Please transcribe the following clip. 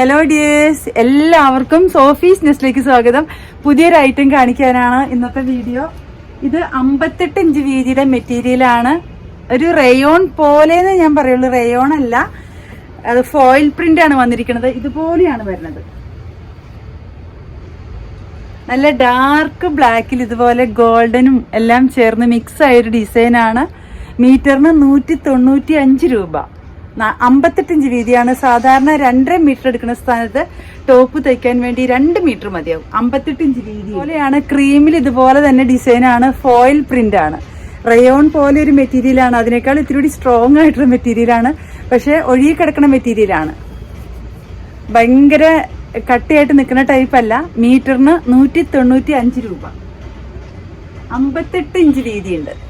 Hello dears എല്ലാവർക്കും Sophie's ന്യൂസിലേക്ക് സ്വാഗതം. പുതിയൊരു ഐറ്റം കാണിക്കാനാണ് ഇന്നത്തെ വീഡിയോ ഇത് അമ്പത്തെട്ട് ഇഞ്ച് വീതിയുടെ മെറ്റീരിയലാണ് ഒരു റയോൺ പോലെന്ന് ഞാൻ പറയുള്ളൂ. റയോൺ അല്ല. അത് ഫോയിൽ പ്രിന്റ് ആണ് വന്നിരിക്കുന്നത്. ഇതുപോലെയാണ് വരുന്നത്. നല്ല ഡാർക്ക് ബ്ലാക്കിൽ ഇതുപോലെ ഗോൾഡനും എല്ലാം ചേർന്ന് മിക്സ് ആയൊരു ഡിസൈനാണ് മീറ്ററിന് നൂറ്റി തൊണ്ണൂറ്റി അഞ്ച് രൂപ. ന- അമ്പത്തെട്ട് ഇഞ്ച് വീതിയാണ്. സാധാരണ രണ്ടര മീറ്റർ എടുക്കുന്ന സ്ഥാനത്ത് ടോപ്പ് തയ്ക്കാൻ വേണ്ടി രണ്ട് മീറ്റർ മതിയാവും. അമ്പത്തെട്ടിഞ്ച് വീതി. പോലെയാണ് ക്രീമിൽ ഇതുപോലെ തന്നെ ഡിസൈനാണ് ഫോയിൽ പ്രിന്റ് ആണ്. റയോൺ പോലെ ഒരു മെറ്റീരിയലാണ് അതിനേക്കാൾ ഇത്തിരി സ്ട്രോങ് ആയിട്ടുള്ള മെറ്റീരിയലാണ് പക്ഷെ ഒഴുകി കിടക്കുന്ന മെറ്റീരിയലാണ് ഭയങ്കര കട്ടിയായിട്ട് നിൽക്കുന്ന ടൈപ്പ് അല്ല. മീറ്ററിന് നൂറ്റി തൊണ്ണൂറ്റി അഞ്ച് രൂപ. അമ്പത്തെട്ട് ഇഞ്ച് വീതിയുണ്ട്.